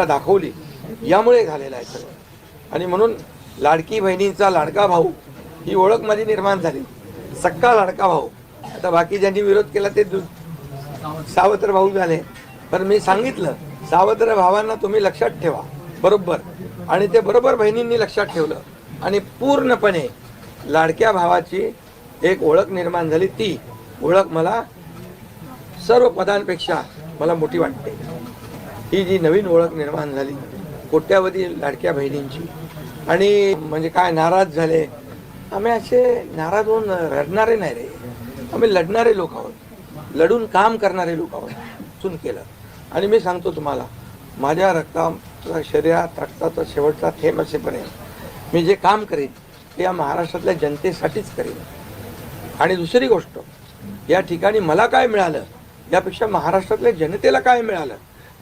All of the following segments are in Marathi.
दाखवली. यामुळे झालेलं आहे सगळं. आणि म्हणून लाडकी बहिणींचा लाडका भाऊ ही ओळख माझी निर्माण झाली. सक्का लाडका भाऊ. आता बाकी ज्यांनी विरोध केला ते सावत्र भाऊ झाले. पण मी सांगितलं सावत्र भावांना तुम्ही लक्षात ठेवा. बरोबर. आणि ते बरोबर बहिणींनी लक्षात ठेवलं. आणि पूर्णपणे लाडक्या भावाची एक ओळख निर्माण झाली. ती ओळख मला सर्व पदांपेक्षा मला मोठी वाटते. ही जी नवीन ओळख निर्माण झाली कोट्यावधी लाडक्या बहिणींची. आणि म्हणजे काय नाराज झाले? आम्ही असे नाराज होऊन रडणारे नाही रे. आम्ही लढणारे लोक आहोत. लढून काम करणारे लोक आहोत. चून केलं. आणि मी सांगतो तुम्हाला माझ्या रक्ताचा शरीरात रक्ताचा शेवटचा थेंब असेपर्यंत मी जे काम करेन ते या महाराष्ट्रातल्या जनतेसाठीच करेन. आणि दुसरी गोष्ट या ठिकाणी मला काय मिळालं यापेक्षा महाराष्ट्रातल्या जनतेला काय मिळालं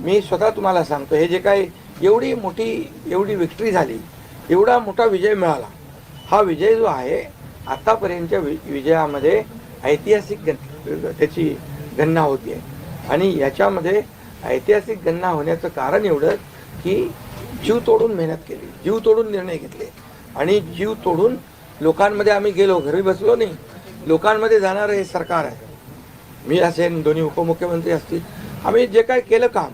मी स्वतः तुम्हाला सांगतो हे जे काही एवढी मोठी एवढी विक्ट्री झाली एवढा मोठा विजय मिळाला हा विजय जो आहे आत्तापर्यंतच्या वि विजयामध्ये ऐतिहासिक गण त्याची गणना होती आहे आणि याच्यामध्ये ऐतिहासिक गणना होण्याचं कारण एवढं की जीव तोडून मेहनत केली जीव तोडून निर्णय घेतले. आणि जीव तोडून लोकांमध्ये आम्ही गेलो घरी बसलो नाही लोकांमध्ये जाणारं हे सरकार आहे. मी असेन दोन्ही उपमुख्यमंत्री असतील आम्ही जे काय केलं काम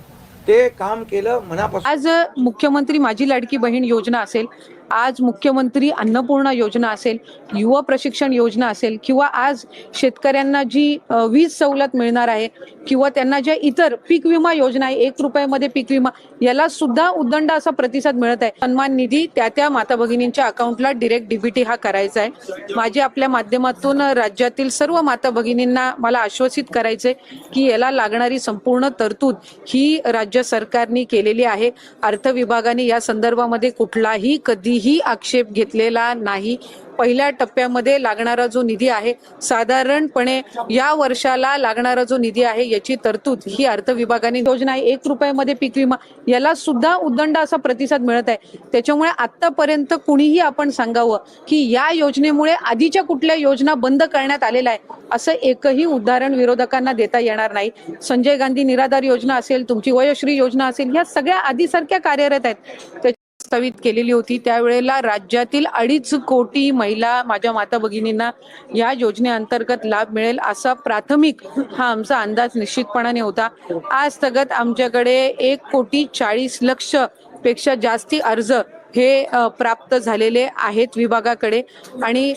ते काम केलं मनापासून. आज मुख्यमंत्री माझी लाडकी बहीण योजना असेल आज मुख्यमंत्री अन्नपूर्णा योजना असेल युवा प्रशिक्षण योजना असेल किंवा आज शेतकऱ्यांना जी वीज सवलत मिळणार आहे किंवा त्यांना ज्या इतर पीक विमा योजना आहे एक रुपयामध्ये पीक विमा याला सुद्धा उदंड असा प्रतिसाद मिळत आहे. सन्मान निधी त्या त्या माता भगिनींच्या अकाउंटला डिरेक्ट डीबीटी हा करायचा आहे. माझे आपल्या माध्यमातून राज्यातील सर्व माता भगिनींना मला आश्वासित करायचंय की याला लागणारी संपूर्ण तरतूद ही राज्य सरकारने केलेली आहे. अर्थ विभागाने या संदर्भामध्ये कुठलाही कधी कधीही आक्षेप घेतलेला नाही. पहिल्या टप्प्यामध्ये लागणारा जो निधी आहे साधारणपणे या वर्षाला लागणारा जो निधी आहे याची तरतूद ही अर्थ विभागाने योजना आहे. एक रुपयामध्ये पीक विमा याला सुद्धा उदंड असा प्रतिसाद मिळत आहे. त्याच्यामुळे आतापर्यंत कुणीही आपण सांगावं की या योजनेमुळे आधीच्या कुठल्या योजना बंद करण्यात आलेल्या आहे असं एकही उदाहरण विरोधकांना देता येणार नाही. संजय गांधी निराधार योजना असेल तुमची वयोश्री योजना असेल ह्या सगळ्या आधीसारख्या कार्यरत आहेत. प्रस्तावित केलेली होती त्यावेळेला राज्यातील अडीच कोटी महिला माझ्या माता भगिनींना या योजनेअंतर्गत लाभ मिळेल असा प्राथमिक हा आमचा अंदाज निश्चितपणाने होता. आज स्थगत आमच्याकडे एक कोटी चाळीस लक्षपेक्षा जास्ती अर्ज हे प्राप्त झालेले आहेत विभागाकडे. आणि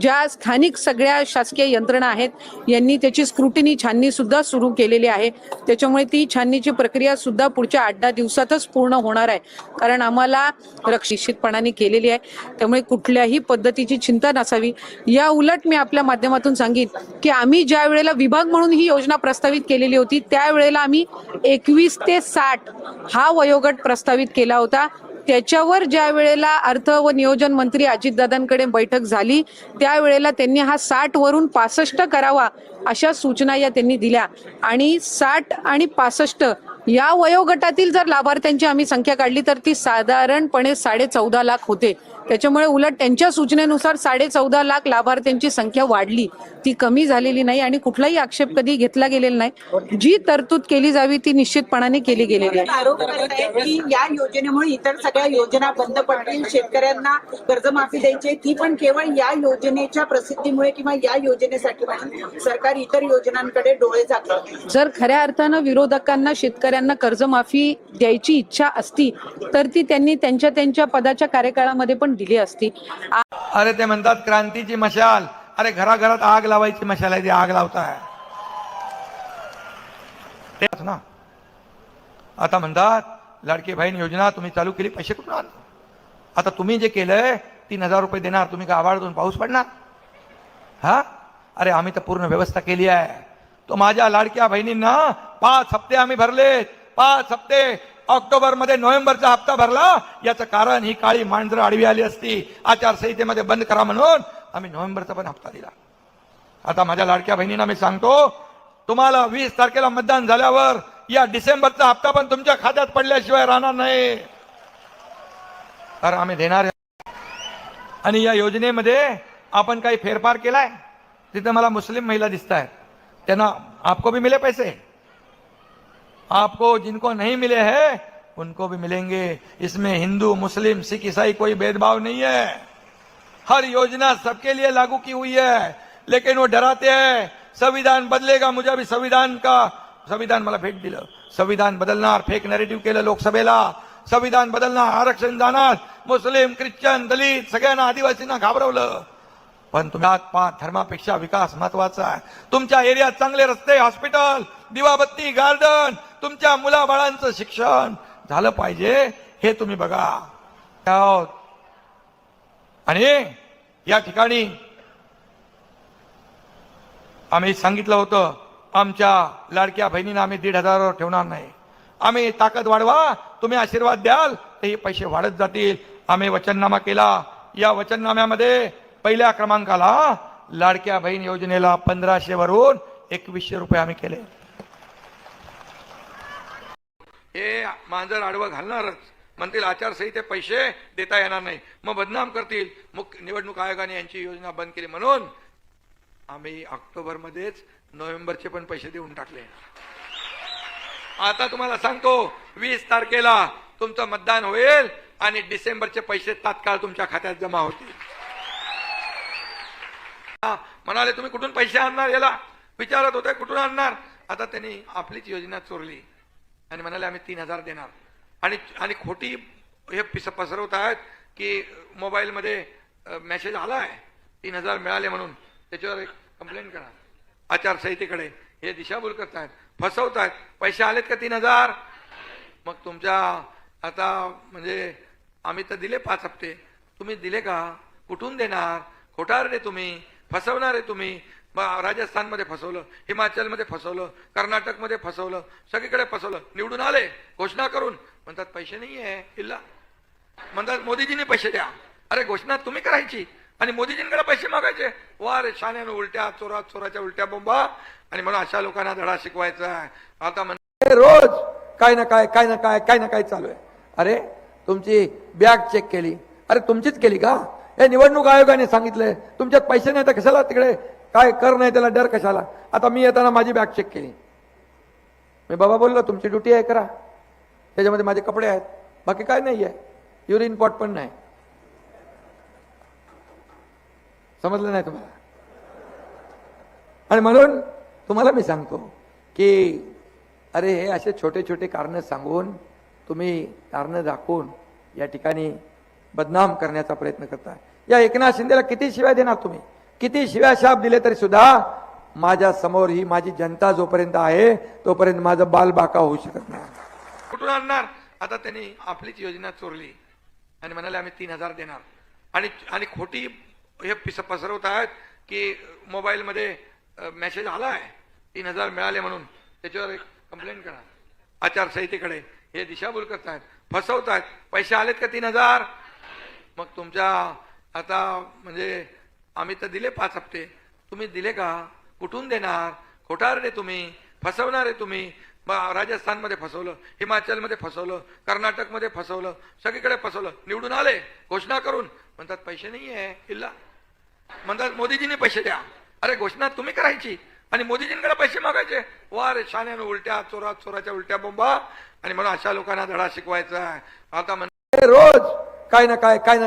ज्या स्थानिक सगळ्या शासकीय यंत्रणा आहेत यांनी त्याची स्क्रुटिनी छाननी सुद्धा सुरू केलेली आहे. त्याच्यामुळे ती छाननीची प्रक्रिया सुद्धा पुढच्या आठ दहा दिवसातच पूर्ण होणार आहे. कारण आम्हाला रक्ष केलेली आहे. त्यामुळे कुठल्याही पद्धतीची चिंता नसावी. या उलट मी आपल्या माध्यमातून सांगेन की आम्ही ज्या वेळेला विभाग म्हणून ही योजना प्रस्तावित केलेली होती त्यावेळेला आम्ही एकवीस ते साठ हा वयोगट प्रस्तावित केला होता. त्याच्यावर ज्या वेळेला अर्थ व नियोजन मंत्री अजितदादांकडे बैठक झाली त्यावेळेला त्यांनी हा साठ वरून पासष्ट करावा अशा सूचना या त्यांनी दिल्या. आणि साठ आणि पासष्ट या वयोगटातील जर लाभार्थ्यांची आम्ही संख्या काढली तर ती साधारणपणे साडे चौदा लाख होते. त्याच्यामुळे उलट त्यांच्या सूचनेनुसार साडे चौदा लाख लाभार्थ्यांची संख्या वाढली. ती कमी झालेली नाही आणि कुठलाही आक्षेप कधी घेतला गेलेला नाही. जी तरतूद केली जावी ती निश्चितपणाने केली गेलेली आहे. की या योजनेमुळे इतर सगळ्या योजना बंद पडतील शेतकऱ्यांना कर्जमाफी द्यायची ती पण केवळ या योजनेच्या प्रसिद्धीमुळे किंवा या योजनेसाठी सरकार इतर योजनांकडे डोळे झाकलं. जर खऱ्या अर्थानं विरोधकांना शेतकऱ्यांना कर्जमाफी द्यायची इच्छा असती तर ती त्यांनी त्यांच्या त्यांच्या पदाच्या कार्यकाळामध्ये पण दिली असती. अरे ते म्हणतात क्रांतीची मशाल. अरे घराघरात आग लावायची मशाल आहे ती आग लावताय तेच ना. आता म्हणतात लाडकी बहीण योजना तुम्ही चालू केली पैसे कुठून आण आता तुम्ही जे केलंय तीन हजार रुपये देणार तुम्ही का आवाळतून पाऊस पडणार? हा? अरे आम्ही तर पूर्ण व्यवस्था केली आहे. तो माझ्या लाडक्या बहिणींना पाच हप्ते आम्ही भरलेत. पाच हप्ते. ऑक्टोबरमध्ये नोव्हेंबरचा हप्ता भरला. याचं कारण ही काळी मांजरं आडवी आली असती. आचारसंहितेमध्ये बंद करा म्हणून आम्ही नोव्हेंबरचा पण हप्ता दिला. आता माझ्या लाडक्या बहिणींना मी सांगतो तुम्हाला वीस तारखेला मतदान झाल्यावर या डिसेंबरचा हप्ता पण तुमच्या खात्यात पडल्याशिवाय राहणार नाही. तर आम्ही देणार आहे. आणि या योजनेमध्ये आपण काही फेरफार केलाय? तिथं मला मुस्लिम महिला दिसत आहेत त्यांना आपको भी मिले पैसे? आपको जिनको नहीं मिले हैं, उनको भी मिलेंगे। इसमें हिंदू, मुस्लिम, सिख, ईसाई कोई भेदभाव नहीं है। हर योजना सबके लिए लागू की हुई है, लेकिन वो डराते हैं, संविधान बदलेगा, मुझे अभी संविधान का, संविधान मला भेट दिलं। संविधान बदलणार फेक नॅरेटिव्ह केलं लोकसभेला। संविधान बदलणार आरक्षण जाणार मुस्लिम ख्रिश्चन दलित सगळ्यांना आदिवासींना घाबरवलं पण तुम्ही पाच धर्मापेक्षा विकास महत्वाचा आहे। तुमच्या एरियात चांगले रस्ते हॉस्पिटल दिवाबत्ती गार्डन तुमच्या मुलाबाळांचं शिक्षण झालं पाहिजे हे तुम्ही बघा. आणि या ठिकाणी आम्ही सांगितलं होतं आमच्या लाडक्या बहिणींना आम्ही दीड हजारावर ठेवणार नाही. आम्ही ताकद वाढवा तुम्ही आशीर्वाद द्याल तर हे पैसे वाढत जातील. आम्ही वचननामा केला. या वचननाम्यामध्ये पहिल्या क्रमांकाला लाडक्या बहीण योजनेला पंधराशे वरून एकवीसशे रुपये आम्ही केले. हे मांजर आडवं घालणारच. म्हणतील आचारसंहिते पैसे देता येणार नाही. मग बदनाम करतील. मुख्य निवडणूक आयोगाने यांची योजना बंद केली म्हणून आम्ही ऑक्टोबरमध्येच नोव्हेंबरचे पण पैसे देऊन टाकले. आता तुम्हाला सांगतो वीस तारखेला तुमचं मतदान होईल आणि डिसेंबरचे पैसे तात्काळ तुमच्या खात्यात जमा होतील. हा, म्हणाले तुम्ही कुठून पैसे आणणार याला? विचारत होते कुठून आणणार? आता त्यांनी आपलीच योजना चोरली. आणि म्हणाले आम्ही तीन हजार देणार. आणि आणि खोटी हे पिस पसरवत आहेत की मोबाईलमध्ये मेसेज आला आहे तीन हजार मिळाले म्हणून. त्याच्यावर एक कंप्लेंट करा. आचारसंहितेकडे हे दिशाभूल करतायत फसवतायत. पैसे आलेत का तीन हजार? मग तुमच्या आता म्हणजे आम्ही तर दिले पाच हप्ते. तुम्ही दिले का? कुठून देणार? खोटार रे तुम्ही फसवणार आहे तुम्ही. ब- राजस्थानमध्ये फसवलं हिमाचलमध्ये फसवलं कर्नाटकमध्ये फसवलं सगळीकडे फसवलं. निवडून आले घोषणा करून. म्हणतात पैसे नाही आहे इल्ला. म्हणतात मोदीजींनी पैसे द्या. अरे घोषणा तुम्ही करायची. आणि मोदीजींकडे पैसे मागायचे. वा रे शाण्यानं उलट्या चोरा चोराच्या उलट्या बोंबा. आणि म्हणून अशा लोकांना धडा शिकवायचा आहे. आता म्हणजे रोज काय ना काय काय ना काय काय ना काय चालू आहे. अरे तुमची बॅग चेक केली. अरे तुमचीच केली का? हे निवडणूक आयोगाने सांगितलंय. तुमच्यात पैसे नाही तर कशाला तिकडे? काय कर नाही त्याला डर कशाला? आता मी येताना माझी बॅग चेक केली. मी बाबा बोललो तुमची ड्युटी आहे करा. त्याच्यामध्ये माझे कपडे आहेत. बाकी काय नाही आहे. युरिन पॉट पण नाही. समजलं नाही तुम्हाला? आणि म्हणून तुम्हाला मी सांगतो की अरे हे असे छोटे छोटे कारणं सांगून तुम्ही कारणं दाखवून या ठिकाणी बदनाम करण्याचा प्रयत्न करताय. या एकनाथ शिंदेला किती शिव्या देणार तुम्ही? किती शिव्या शाप दिले तरी सुद्धा माझ्यासमोर ही माझी जनता जोपर्यंत आहे तोपर्यंत माझं बाल बाका होऊ शकत नाही. कुठून आणणार? आता त्यांनी आपलीच योजना चोरली. आणि म्हणाले आम्ही तीन हजार देणार. आणि आणि खोटी हे पिस पसरवत आहेत की मोबाईलमध्ये मेसेज आला आहे तीन हजार मिळाले म्हणून. त्याच्यावर एक कंप्लेंट करा. आचारसंहितेकडे. हे दिशाभूल करतायत. फसवतायत. पैसे आलेत का तीन हजार? मग तुमच्या आता म्हणजे आम्ही तर दिले पाच हप्ते. तुम्ही दिले का? कुठून देणार? खोटार रे तुम्ही. फसवणार आहे तुम्ही. राजस्थानमध्ये फसवलं हिमाचलमध्ये फसवलं कर्नाटकमध्ये फसवलं सगळीकडे फसवलं. निवडून आले घोषणा करून. म्हणतात पैसे नाही आहे किल्ला म्हणतात मोदीजींनी पैसे द्या. अरे घोषणा तुम्ही करायची. आणि मोदीजींकडे पैसे मागायचे. वा रे शाण्यानं उलट्या चोरा चोराच्या उलट्या बोंबा. आणि म्हणून अशा लोकांना धडा शिकवायचा आहे. आता म्हणजे रोज काय ना काय काय ना